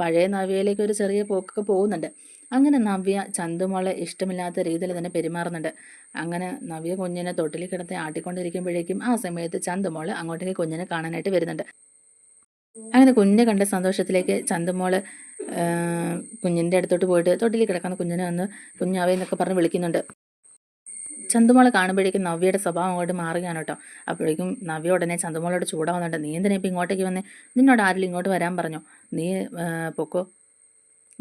പഴയ നവ്യയിലേക്ക് ഒരു ചെറിയ പോക്കൊക്കെ പോകുന്നുണ്ട്. അങ്ങനെ നവ്യ ചന്തുമോളെ ഇഷ്ടമില്ലാത്ത രീതിയിൽ തന്നെ പെരുമാറുന്നുണ്ട്. അങ്ങനെ നവ്യ കുഞ്ഞിനെ തൊട്ടിൽ കിടത്തി ആട്ടിക്കൊണ്ടിരിക്കുമ്പോഴേക്കും ആ സമയത്ത് ചന്തുമോൾ അങ്ങോട്ടേക്ക് കുഞ്ഞിനെ കാണാനായിട്ട് വരുന്നുണ്ട്. അങ്ങനെ കുഞ്ഞിനെ കണ്ട സന്തോഷത്തിലേക്ക് ചന്തുമോൾ കുഞ്ഞിന്റെ അടുത്തോട്ട് പോയിട്ട് തൊട്ടിൽ കിടക്കുന്ന കുഞ്ഞിനെ വന്ന് കുഞ്ഞാവേ എന്നൊക്കെ പറഞ്ഞ് വിളിക്കുന്നുണ്ട്. ചന്തുമോളെ കാണുമ്പോഴേക്കും നവ്യയുടെ സ്വഭാവം അങ്ങോട്ട് മാറുകയാണ് കേട്ടോ. അപ്പോഴേക്കും നവ്യ ഉടനെ ചന്തുമോളോട് ചൂടാവുന്നുണ്ട്. നീ എന്തിനാ ഇപ്പം ഇങ്ങോട്ടേക്ക് വന്നേ? നിന്നോട് ആരിലും ഇങ്ങോട്ട് വരാൻ പറഞ്ഞു? നീ പൊക്കോ?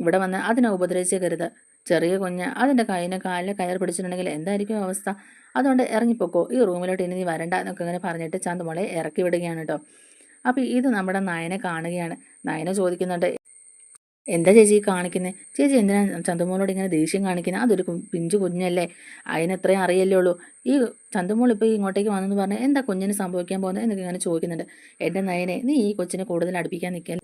ഇവിടെ വന്ന് അതിനെ ഉപദ്രവിച്ചേക്കരുത് ചെറിയ കുഞ്ഞ് അതിന്റെ കൈനെ കാലിനെ കയർ പിടിച്ചിട്ടുണ്ടെങ്കിൽ എന്തായിരിക്കും അവസ്ഥ? അതുകൊണ്ട് ഇറങ്ങിപ്പോക്കോ. ഈ റൂമിലോട്ട് ഇനി നീ വരണ്ട എന്നൊക്കെ ഇങ്ങനെ പറഞ്ഞിട്ട് ചന്തുമോളെ ഇറക്കി വിടുകയാണ് കേട്ടോ. അപ്പോൾ ഇത് നമ്മുടെ നയനെ കാണുകയാണ്. നയന ചോദിക്കുന്നുണ്ട് എന്താ ചേച്ചി കാണിക്കുന്നത് ചേച്ചി എന്തിനാണ് ചന്തമോളോട് ഇങ്ങനെ ദേഷ്യം കാണിക്കുന്നത് അതൊരു പിഞ്ചു കുഞ്ഞല്ലേ. അതിന് എത്രയും അറിയല്ലേ ഉള്ളൂ. ഈ ചന്തമോൾ ഇപ്പോൾ ഇങ്ങോട്ടേക്ക് വന്നെന്ന് പറഞ്ഞാൽ എന്താ കുഞ്ഞിന് സംഭവിക്കാൻ പോകുന്നത് എന്നൊക്കെ ഇങ്ങനെ ചോദിക്കുന്നുണ്ട്. എന്റെ നയനെ നീ ഈ കൊച്ചിനെ കൂടുതൽ അടുപ്പിക്കാൻ നിൽക്കാൻ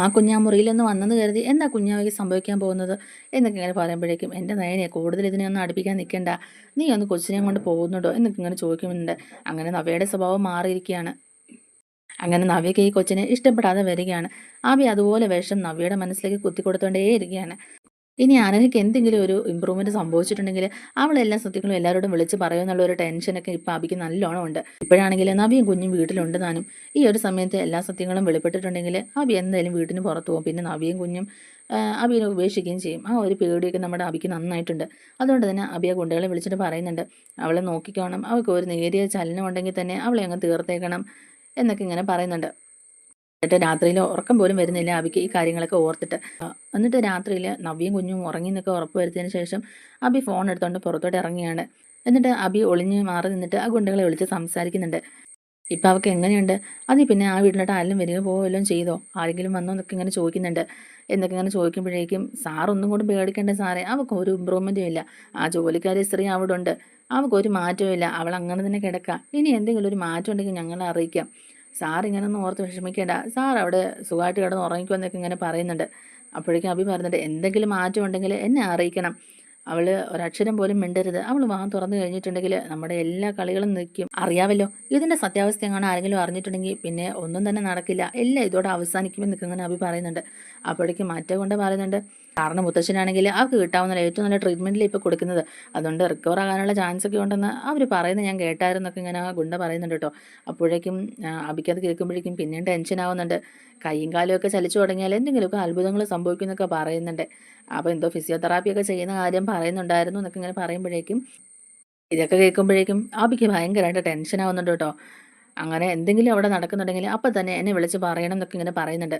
ആ കുഞ്ഞാ മുറിയിലൊന്ന് വന്നെന്ന് കരുതി എന്താ കുഞ്ഞാവയ്ക്ക് സംഭവിക്കാൻ പോകുന്നത്? എന്നൊക്കെ ഇങ്ങനെ പറയുമ്പോഴേക്കും എന്റെ നയനെ കൂടുതൽ ഇതിനെ ഒന്ന് അടുപ്പിക്കാൻ നിൽക്കണ്ട നീ ഒന്ന് കൊച്ചിനെയും കൊണ്ട് പോകുന്നുണ്ടോ? എന്നൊക്കെ ഇങ്ങനെ ചോദിക്കുന്നുണ്ട്. അങ്ങനെ നവയുടെ സ്വഭാവം മാറിയിരിക്കുകയാണ്. അങ്ങനെ നവ്യയ്ക്ക് ഈ കൊച്ചിനെ ഇഷ്ടപ്പെടാതെ വരികയാണ്. ആബി അതുപോലെ വേഷം നവ്യയുടെ മനസ്സിലേക്ക് കുത്തിക്കൊടുത്തോണ്ടേയിരിക്കുകയാണ് ഇനി അനഹയ്ക്ക് എന്തെങ്കിലും ഒരു ഇമ്പ്രൂവ്മെന്റ് സംഭവിച്ചിട്ടുണ്ടെങ്കിൽ അവളെല്ലാ സത്യങ്ങളും എല്ലാവരോടും വിളിച്ച് പറയുമെന്നുള്ള ഒരു ടെൻഷനൊക്കെ ഇപ്പം അബിക്ക് നല്ലോണം ഉണ്ട്. ഇപ്പോഴാണെങ്കിൽ നവിയും കുഞ്ഞും വീട്ടിലുണ്ട് താനും ഈ ഒരു സമയത്ത് എല്ലാ സത്യങ്ങളും വെളിപ്പെട്ടിട്ടുണ്ടെങ്കിൽ അബി എന്തായാലും വീട്ടിന് പുറത്തു പോകും. പിന്നെ നവിയും കുഞ്ഞും അബിയെ ഉപേക്ഷിക്കുകയും ചെയ്യും. ആ ഒരു പേടിയൊക്കെ നമ്മുടെ അബിക്ക് നന്നായിട്ടുണ്ട്. അതുകൊണ്ട് തന്നെ അബിയെ കുട്ടികളെ വിളിച്ചിട്ട് പറയുന്നുണ്ട്. അവളെ നോക്കിക്കോണം. അവൾക്ക് ഒരു നേരിയ ചലനം ഉണ്ടെങ്കിൽ തന്നെ അവളെ അങ്ങ് തീർത്തേക്കണം. എന്നൊക്കെ ഇങ്ങനെ പറയുന്നുണ്ട്. എന്നിട്ട് രാത്രിയിൽ ഉറക്കം പോലും വരുന്നില്ല. അബിക്ക് ഈ കാര്യങ്ങളൊക്കെ ഓർത്തിട്ട്. എന്നിട്ട് രാത്രിയിൽ നവ്യം കുഞ്ഞും ഉറങ്ങി എന്നൊക്കെ ഉറപ്പ് വരുത്തിയതിന് ശേഷം അബി ഫോൺ എടുത്തുകൊണ്ട് പുറത്തോട്ട് ഇറങ്ങിയാണ് എന്നിട്ട് അബി ഒളിഞ്ഞ് മാറി നിന്നിട്ട് ആ ഗുണ്ടകളെ വിളിച്ച് സംസാരിക്കുന്നുണ്ട്. ഇപ്പം അവൾക്ക് എങ്ങനെയുണ്ട്? അതിൽ പിന്നെ ആ വീട്ടിലോട്ട് ആരെങ്കിലും വരിക പോവുകയോ ചെയ്തോ? ആരെങ്കിലും വന്നോ എന്നൊക്കെ ഇങ്ങനെ ചോദിക്കുന്നുണ്ട്. എന്നൊക്കെ ഇങ്ങനെ ചോദിക്കുമ്പോഴേക്കും സാറൊന്നും കൂടി പേടിക്കേണ്ട സാറേ അവൾക്ക് ഒരു ഇമ്പ്രൂവ്മെന്റും ഇല്ല. ആ ജോലിക്കാരി സ്ത്രീ അവിടെ ഉണ്ട്. അവൾക്ക് ഒരു മാറ്റവും ഇല്ല. അവൾ അങ്ങനെ തന്നെ കിടക്കാം. ഇനി എന്തെങ്കിലും ഒരു മാറ്റം ഉണ്ടെങ്കിൽ ഞങ്ങളെ അറിയിക്കാം. സാർ ഇങ്ങനെ ഒന്നും ഓർത്ത് വിഷമിക്കേണ്ട. സാർ അവിടെ സുഖമായിട്ട് കിടന്ന് ഉറങ്ങിക്കുമെന്നൊക്കെ ഇങ്ങനെ പറയുന്നുണ്ട്. അപ്പോഴേക്കും അഭി പറയുന്നുണ്ട് എന്തെങ്കിലും മാറ്റം ഉണ്ടെങ്കിൽ എന്നെ അറിയിക്കണം. അവൾ ഒരക്ഷരം പോലും മിണ്ടരുത്. അവൾ വാ തുറന്നു കഴിഞ്ഞിട്ടുണ്ടെങ്കിൽ നമ്മുടെ എല്ലാ കളികളും നിൽക്കും. അറിയാമല്ലോ ഇതിന്റെ സത്യാവസ്ഥ എങ്ങനെ ആരെങ്കിലും അറിഞ്ഞിട്ടുണ്ടെങ്കിൽ പിന്നെ ഒന്നും തന്നെ നടക്കില്ല. എല്ലാം ഇതോടെ അവസാനിക്കുമെന്നൊക്കെ ഇങ്ങനെ അഭി പറയുന്നുണ്ട്. അപ്പോഴേക്കും മാറ്റം കൊണ്ട് പറയുന്നുണ്ട് കാരണം മുത്തശ്ശനാണെങ്കിൽ അവർക്ക് കിട്ടാവുന്ന ഏറ്റവും നല്ല ട്രീറ്റ്മെന്റിൽ ഇപ്പോൾ കൊടുക്കുന്നത്. അതുകൊണ്ട് റിക്കവർ ആകാനുള്ള ചാൻസ് ഒക്കെ ഉണ്ടെന്ന് അവർ പറയുന്നത് ഞാൻ കേട്ടായിരുന്നൊക്കെ ഇങ്ങനെ ഗുണ്ട പറയുന്നുണ്ട് കേട്ടോ. അപ്പോഴേക്കും അബിക്കത് കേൾക്കുമ്പോഴേക്കും പിന്നെയും ടെൻഷൻ ആവുന്നുണ്ട്. കൈയും കാലും ഒക്കെ ചലിച്ചു തുടങ്ങിയാൽ എന്തെങ്കിലുമൊക്കെ അത്ഭുതങ്ങൾ സംഭവിക്കുന്നൊക്കെ പറയുന്നുണ്ട്. അപ്പോൾ എന്തോ ഫിസിയോതെറാപ്പി ഒക്കെ ചെയ്യുന്ന കാര്യം പറയുന്നുണ്ടായിരുന്നു എന്നൊക്കെ ഇങ്ങനെ പറയുമ്പോഴേക്കും ഇതൊക്കെ കേൾക്കുമ്പോഴേക്കും അബിക്ക് ഭയങ്കരമായിട്ട് ടെൻഷൻ ആവുന്നുണ്ട് കേട്ടോ. അങ്ങനെ എന്തെങ്കിലും അവിടെ നടക്കുന്നുണ്ടെങ്കിൽ അപ്പം തന്നെ എന്നെ വിളിച്ച് പറയണം എന്നൊക്കെ ഇങ്ങനെ പറയുന്നുണ്ട്.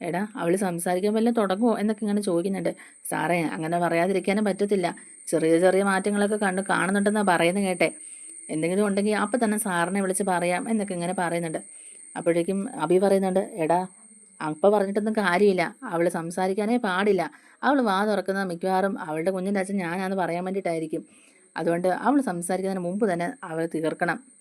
എടാ അവൾ സംസാരിക്കാൻ വല്ല തുടങ്ങുമോ എന്നൊക്കെ ഇങ്ങനെ ചോദിക്കുന്നുണ്ട്. സാറേ അങ്ങനെ പറയാതിരിക്കാനും പറ്റത്തില്ല. ചെറിയ ചെറിയ മാറ്റങ്ങളൊക്കെ കണ്ട് കാണുന്നുണ്ടെന്നാണ് പറയുന്നത് കേട്ടെ. എന്തെങ്കിലും ഉണ്ടെങ്കിൽ അപ്പം തന്നെ സാറിനെ വിളിച്ച് പറയാം എന്നൊക്കെ ഇങ്ങനെ പറയുന്നുണ്ട്. അപ്പോഴേക്കും അഭി പറയുന്നുണ്ട് എടാ അപ്പം പറഞ്ഞിട്ടൊന്നും കാര്യമില്ല. അവൾ സംസാരിക്കാനേ പാടില്ല. അവൾ വാ തുറക്കുന്ന മിക്കവാറും അവളുടെ കുഞ്ഞിന്റെ അച്ഛൻ ഞാനാന്ന് പറയാൻ വേണ്ടിയിട്ടായിരിക്കും. അതുകൊണ്ട് അവൾ സംസാരിക്കുന്നതിന് മുമ്പ് തന്നെ അവൾ തീർക്കണം.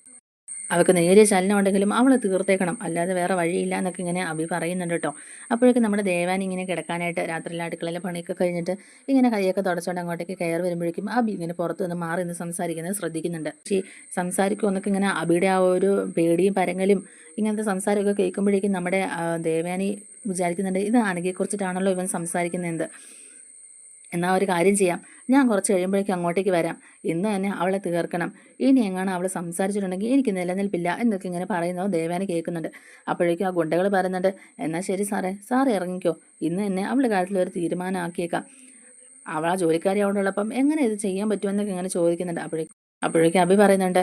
അവൾക്ക് നേരിയ ചലനം ഉണ്ടെങ്കിലും അവൾ തീർത്തേക്കണം. അല്ലാതെ വേറെ വഴിയില്ല എന്നൊക്കെ ഇങ്ങനെ അഭി പറയുന്നുണ്ട് കേട്ടോ. അപ്പോഴേക്കും നമ്മുടെ ദേവാൻ ഇങ്ങനെ കിടക്കാനായിട്ട് രാത്രിയിലെ അടുക്കളയിലെ പണിയൊക്കെ കഴിഞ്ഞിട്ട് ഇങ്ങനെ കൈയൊക്കെ തുടച്ചുകൊണ്ട് അങ്ങോട്ടേക്ക് കയറി വരുമ്പോഴേക്കും അബി ഇങ്ങനെ പുറത്ത് നിന്ന് മാറി നിന്ന് സംസാരിക്കുന്നത് ശ്രദ്ധിക്കുന്നുണ്ട്. പക്ഷേ സംസാരിക്കുമെന്നൊക്കെ ഇങ്ങനെ അബിയുടെ ആ ഒരു പേടിയും പരങ്ങലും ഇങ്ങനത്തെ സംസാരമൊക്കെ കേൾക്കുമ്പോഴേക്കും നമ്മുടെ ദേവാനി വിചാരിക്കുന്നുണ്ട് ഇത് അനഘയെക്കുറിച്ചിട്ടാണല്ലോ ഇവൻ സംസാരിക്കുന്നത് എന്നാൽ ഒരു കാര്യം ചെയ്യാം. ഞാൻ കുറച്ച് കഴിയുമ്പോഴേക്കും അങ്ങോട്ടേക്ക് വരാം. ഇന്ന് തന്നെ അവളെ തീർക്കണം. ഇനി എങ്ങാണ് അവൾ സംസാരിച്ചിട്ടുണ്ടെങ്കിൽ എനിക്ക് നിലനിൽപ്പില്ല എന്നൊക്കെ ഇങ്ങനെ പറയുന്നത് ദേവാന കേൾക്കുന്നുണ്ട്. അപ്പോഴേക്കും ആ ഗുണ്ടകൾ പറയുന്നുണ്ട് എന്നാൽ ശരി സാറേ സാറ് ഇറങ്ങിക്കോ. ഇന്ന് തന്നെ അവളുടെ കാര്യത്തിൽ ഒരു തീരുമാനമാക്കിയേക്കാം. അവൾ ആ ജോലിക്കാരി അവിടെയുള്ളപ്പം എങ്ങനെ ഇത് ചെയ്യാൻ പറ്റുമെന്നൊക്കെ ഇങ്ങനെ ചോദിക്കുന്നുണ്ട്. അപ്പോഴേക്കും അപ്പോഴേക്കും അഭി പറയുന്നുണ്ട്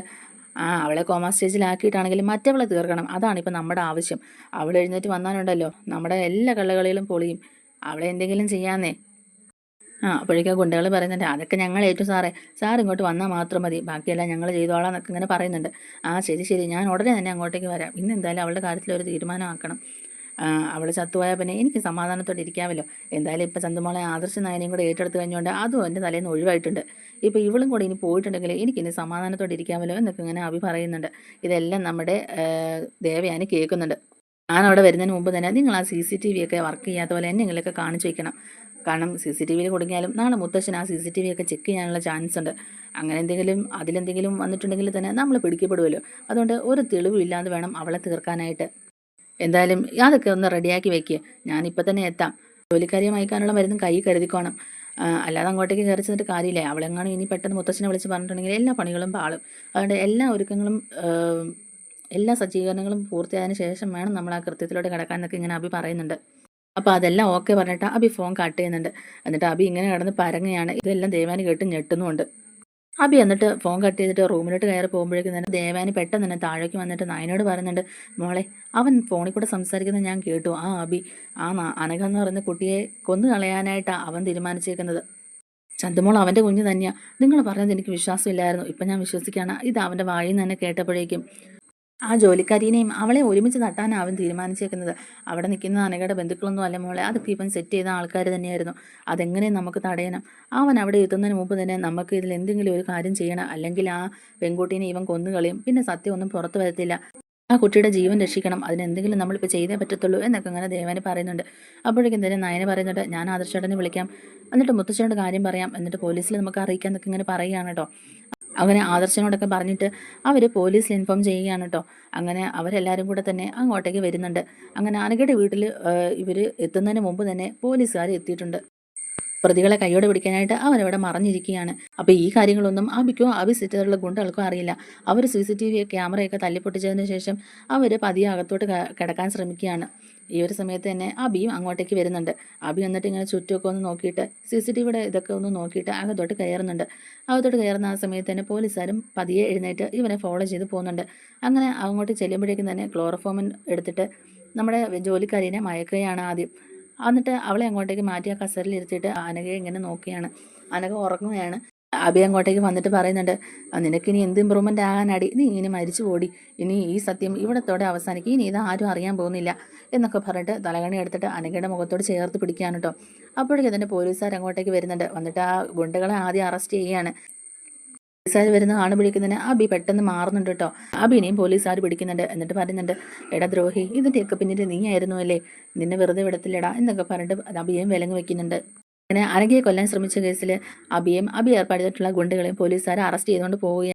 ആ അവളെ കോമാ സ്റ്റേജിലാക്കിയിട്ടാണെങ്കിലും മറ്റവളെ തീർക്കണം. അതാണ് നമ്മുടെ ആവശ്യം. അവൾ എഴുന്നേറ്റ് വന്നാലുണ്ടല്ലോ നമ്മുടെ എല്ലാ കള്ളകളിലും പൊളിയും. അവളെ എന്തെങ്കിലും ചെയ്യാന്നേ. ആ അപ്പോഴേക്കും ഗുണ്ടകൾ പറയുന്നുണ്ട് അതൊക്കെ ഞങ്ങൾ ഏറ്റു സാറേ. സാർ ഇങ്ങോട്ട് വന്നാൽ മാത്രം മതി. ബാക്കിയെല്ലാം ഞങ്ങൾ ചെയ്തോളാം എന്നൊക്കെ ഇങ്ങനെ പറയുന്നുണ്ട്. ആ ശരി ശരി. ഞാൻ ഉടനെ തന്നെ അങ്ങോട്ടേക്ക് വരാം. ഇന്ന് എന്തായാലും അവളുടെ കാര്യത്തിൽ ഒരു തീരുമാനമാക്കണം. അവൾ ചത്തുപോയാൽ പിന്നെ എനിക്ക് സമാധാനത്തോടെ ഇരിക്കാമല്ലോ. എന്തായാലും ഇപ്പം ചന്തുമോളെ ആദർശ നായനെയും കൂടെ ഏറ്റെടുത്ത് കഴിഞ്ഞുകൊണ്ട് അതും എന്റെ തലേന്ന് ഒഴിവായിട്ടുണ്ട്. ഇപ്പോൾ ഇവളും കൂടെ ഇനി പോയിട്ടുണ്ടെങ്കിൽ എനിക്ക് ഇനി സമാധാനത്തോടെ ഇരിക്കാമല്ലോ എന്നൊക്കെ ഇങ്ങനെ അഭി പറയുന്നുണ്ട്. ഇതെല്ലാം നമ്മുടെ ദേവയാനി കേൾക്കുന്നുണ്ട്. ഞാൻ അവിടെ വരുന്നതിന് മുമ്പ് തന്നെ നിങ്ങൾ ആ സി സി ടി വി ഒക്കെ വർക്ക് ചെയ്യാത്ത പോലെ എന്നെങ്കിലൊക്കെ കാണിച്ചു വെക്കണം. കാരണം സി സി ടി വിയിൽ കുടുങ്ങിയാലും നാളെ മുത്തശ്ശൻ ആ സി സി ടി വി ഒക്കെ ചെക്ക് ചെയ്യാനുള്ള ചാൻസ് ഉണ്ട്. അങ്ങനെ എന്തെങ്കിലും അതിലെന്തെങ്കിലും വന്നിട്ടുണ്ടെങ്കിൽ തന്നെ നമ്മൾ പിടിക്കപ്പെടുമല്ലോ അതുകൊണ്ട് ഒരു തെളിവും ഇല്ലാതെ വേണം അവളെ തീർക്കാനായിട്ട്. എന്തായാലും അതൊക്കെ ഒന്ന് റെഡിയാക്കി വെക്കുക ഞാനിപ്പോൾ തന്നെ എത്താം. ജോലിക്കാരിയെ മയക്കാനുള്ള മരുന്നും കൈ കരുതിക്കോണം. അല്ലാതെ അങ്ങോട്ടേക്ക് കയറി ചെന്നിട്ട് കാര്യമില്ല. അവളെങ്ങാനും ഇനി പെട്ടെന്ന് മുത്തച്ഛനെ വിളിച്ച് പറഞ്ഞിട്ടുണ്ടെങ്കിൽ എല്ലാ പണികളും പാളും. അതുകൊണ്ട് എല്ലാ ഒരുക്കങ്ങളും എല്ലാ സജ്ജീകരണങ്ങളും പൂർത്തിയായതിനു ശേഷം വേണം നമ്മൾ ആ കൃത്യത്തിലോട്ട് കിടക്കാൻ എന്നൊക്കെ ഇങ്ങനെ അഭി പറയുന്നുണ്ട്. അപ്പോൾ അതെല്ലാം ഓക്കെ പറഞ്ഞിട്ട് അഭി ഫോൺ കട്ട് ചെയ്യുന്നുണ്ട്. എന്നിട്ട് അഭി ഇങ്ങനെ കിടന്ന് പരങ്ങയാണ്. ഇതെല്ലാം ദേവാനി കേട്ട് ഞെട്ടുന്നുണ്ട് അഭി എന്നിട്ട് ഫോൺ കട്ട് ചെയ്തിട്ട് റൂമിലോട്ട് കയറി പോകുമ്പോഴേക്കും തന്നെ ദേവാനി പെട്ടെന്ന് തന്നെ താഴേക്ക് വന്നിട്ട് നായനോട് പറയുന്നുണ്ട് മോളെ അവൻ ഫോണിൽ കൂടെ സംസാരിക്കുന്നത് ഞാൻ കേട്ടു. ആ അഭി ആ അനഘ എന്ന് പറയുന്ന കുട്ടിയെ കൊന്നു കളയാനായിട്ടാണ് അവൻ തീരുമാനിച്ചേക്കുന്നത്. ചന്തുമോൾ അവന്റെ കുഞ്ഞ് തന്നെയാണ് നിങ്ങൾ പറഞ്ഞത് എനിക്ക് വിശ്വാസമില്ലായിരുന്നു. ഇപ്പം ഞാൻ വിശ്വസിക്കുകയാണ്. ഇത് അവന്റെ വായിൽ നിന്ന് തന്നെ കേട്ടപ്പോഴേക്കും ആ ജോലിക്കാരിനെയും അവളെ ഒരുമിച്ച് തട്ടാനാവും തീരുമാനിച്ചേക്കുന്നത്. അവിടെ നിൽക്കുന്ന അനകയുടെ ബന്ധുക്കളൊന്നും അല്ല മോളെ. അതൊക്കെ ഇപ്പം സെറ്റ് ചെയ്ത ആൾക്കാർ തന്നെയായിരുന്നു. അതെങ്ങനെ നമുക്ക് തടയണം? അവൻ അവിടെ എത്തുന്നതിന് മുമ്പ് തന്നെ നമുക്ക് ഇതിൽ എന്തെങ്കിലും ഒരു കാര്യം ചെയ്യണം. അല്ലെങ്കിൽ ആ പെൺകുട്ടീനെ ഇവൻ കൊന്നുകളയും പിന്നെ സത്യമൊന്നും പുറത്തു വരത്തില്ല. ആ കുട്ടിയുടെ ജീവൻ രക്ഷിക്കണം. അതിനെന്തെങ്കിലും നമ്മളിപ്പോൾ ചെയ്തേ പറ്റത്തുള്ളൂ എന്നൊക്കെ അങ്ങനെ ദേവന് പറയുന്നുണ്ട്. അപ്പോഴേക്കും തന്നെ നയനെ പറയുന്നുണ്ട് ഞാൻ ആദർശേട്ടനെ വിളിക്കാം. എന്നിട്ട് മുത്തച്ഛനോട് കാര്യം പറയാം. എന്നിട്ട് പോലീസിൽ നമുക്ക് അറിയിക്കാം എന്നൊക്കെ ഇങ്ങനെ പറയുകയാണ് കേട്ടോ. അങ്ങനെ ആദർശനോടൊക്കെ പറഞ്ഞിട്ട് അവർ പോലീസിൽ ഇൻഫോം ചെയ്യുകയാണ് കേട്ടോ അങ്ങനെ അവരെല്ലാവരും കൂടെ തന്നെ അങ്ങോട്ടേക്ക് വരുന്നുണ്ട്. അങ്ങനെ ആനകയുടെ വീട്ടിൽ ഇവർ എത്തുന്നതിന് മുമ്പ് തന്നെ പോലീസുകാർ എത്തിയിട്ടുണ്ട്. പ്രതികളെ കൈയോടെ പിടിക്കാനായിട്ട് അവരവിടെ മറഞ്ഞിരിക്കുകയാണ്. അപ്പോൾ ഈ കാര്യങ്ങളൊന്നും അബിക്കോ അബി സിറ്ററിലെ ഗുണ്ടകൾക്കോ അറിയില്ല. അവർ സി സി ടി വി ക്യാമറയൊക്കെ തല്ലിപ്പൊട്ടിച്ചതിന് ശേഷം അവർ പതിയെ അകത്തോട്ട് കിടക്കാൻ ശ്രമിക്കുകയാണ്. ഈ ഒരു സമയത്ത് തന്നെ അബിയും അങ്ങോട്ടേക്ക് വരുന്നുണ്ട്. അബി എന്നിട്ട് ഇങ്ങനെ ചുറ്റുമൊക്കെ ഒന്ന് നോക്കിയിട്ട് സി സി ടി വിയുടെ ഇതൊക്കെ ഒന്ന് നോക്കിയിട്ട് അകത്തോട്ട് കയറുന്നുണ്ട്. അകത്തോട്ട് കയറുന്ന ആ സമയത്ത് തന്നെ പോലീസുകാരും പതിയെ എഴുന്നേറ്റ് ഇവനെ ഫോളോ ചെയ്ത് പോകുന്നുണ്ട്. അങ്ങനെ അങ്ങോട്ട് ചെല്ലുമ്പോഴേക്കും തന്നെ ക്ലോറോഫോമിൻ എടുത്തിട്ട് നമ്മുടെ ജോലിക്കാരിനെ മയക്കുകയാണ് ആദ്യം. എന്നിട്ട് അവളെ അങ്ങോട്ടേക്ക് മാറ്റി ആ കസറിൽ ഇരുത്തിയിട്ട് അനകയെ ഇങ്ങനെ നോക്കുകയാണ്. അനക ഉറങ്ങുകയാണ്. അബി അങ്ങോട്ടേക്ക് വന്നിട്ട് പറയുന്നുണ്ട് നിനക്ക് നിനക്കിനി എന്ത് ഇമ്പ്രൂവ്മെന്റ് ആകാനടി നീ ഇനി മരിച്ചു പോടി. ഇനി ഈ സത്യം ഇവിടത്തോടെ അവസാനിക്കും. ഇനി ഇത് ആരും അറിയാൻ പോകുന്നില്ല. എന്നൊക്കെ പറഞ്ഞിട്ട് തലകണി എടുത്തിട്ട് അനഘയുടെ മുഖത്തോട് ചേർത്ത് പിടിക്കുകയാണ് കേട്ടോ. അപ്പോഴേക്കും തന്നെ പോലീസുകാർ അങ്ങോട്ടേക്ക് വരുന്നുണ്ട്. വന്നിട്ട് ആ ഗുണ്ടകളെ ആദ്യം അറസ്റ്റ് ചെയ്യുകയാണ്. പോലീസുകാർ വരുന്ന ആണ് പിടിക്കുന്നതിന് അബി പെട്ടെന്ന് മാറുന്നുണ്ട് കേട്ടോ. അബിനെയും പോലീസുകാർ പിടിക്കുന്നുണ്ട്. എന്നിട്ട് പറയുന്നുണ്ട് എടാ ദ്രോഹി ഇതിന്റെയൊക്കെ പിന്നിൽ നീ ആയിരുന്നു അല്ലേ? നിന്നെ വെറുതെ വിടത്തില്ലടാ എന്നൊക്കെ പറഞ്ഞിട്ട് അബിയെയും വിലങ്ങ് വെക്കുന്നുണ്ട്. അങ്ങനെ അനഘയെ കൊല്ലാൻ ശ്രമിച്ച കേസിൽ അബിയും അബി ഏർപ്പെടുത്തിയിട്ടുള്ള ഗുണ്ടകളെയും പോലീസുകാർ അറസ്റ്റ് ചെയ്തുകൊണ്ട് പോവുകയാണ്